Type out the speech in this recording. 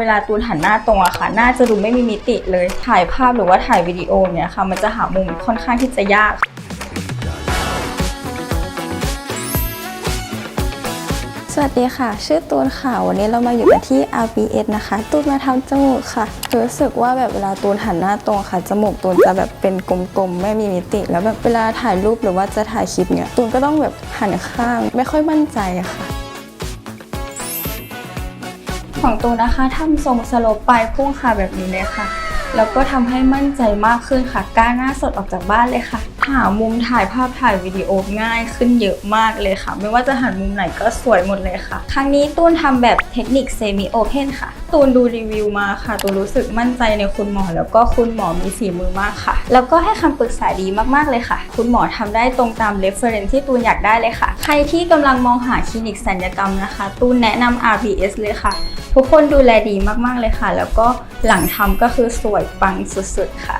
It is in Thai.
เวลาตูนหันหน้าตรงอะค่ะหน้าจะดูไม่มีมิติเลยถ่ายภาพหรือว่าถ่ายวิดีโอเนี่ยค่ะ มันจะหามุมค่อนข้างที่จะยากสวัสดีค่ะ ชื่อตูนค่ะ วันนี้เรามาอยู่กันที่ RBS นะคะ ตูนมาทำจมูกค่ะ รู้สึกว่าแบบเวลาตูนหันหน้าตรงค่ะ จมูกตูนจะแบบเป็นกลมๆ ไม่มีมิติ แล้วแบบเวลาถ่ายรูปหรือว่าจะถ่ายคลิปเนี่ย ตูนก็ต้องแบบหันข้าง ไม่ค่อยมั่นใจอะค่ะ ของตูนนะคะทำทรงสโลปปลายพุ่งค่ะแบบนี้เลยค่ะ แล้วก็ทำให้มั่นใจมากขึ้นค่ะกล้าหน้าสดออกจากบ้านเลยค่ะ หามุมถ่ายภาพถ่ายวิดีโอง่ายขึ้นเยอะมากเลยค่ะ ไม่ว่าจะหันมุมไหนก็สวยหมดเลยค่ะ ครั้งนี้ตูนทำแบบเทคนิคเซมิโอเพนค่ะ ตูนดูรีวิวมาค่ะ ตูนรู้สึกมั่นใจในคุณหมอ แล้วก็คุณหมอมีฝีมือมากค่ะ แล้วก็ให้คำปรึกษาดีมากๆเลยค่ะ คุณหมอทำได้ตรงตาม reference ที่ตูนอยากได้เลยค่ะ ใครที่กำลังมองหาคลินิกสัญญกรรมนะคะ ตูนแนะนำ RBS เลยค่ะ ทุกคนดูแลดีมากๆเลยค่ะ แล้วก็หลังทำก็คือสวยปังสุดๆค่ะ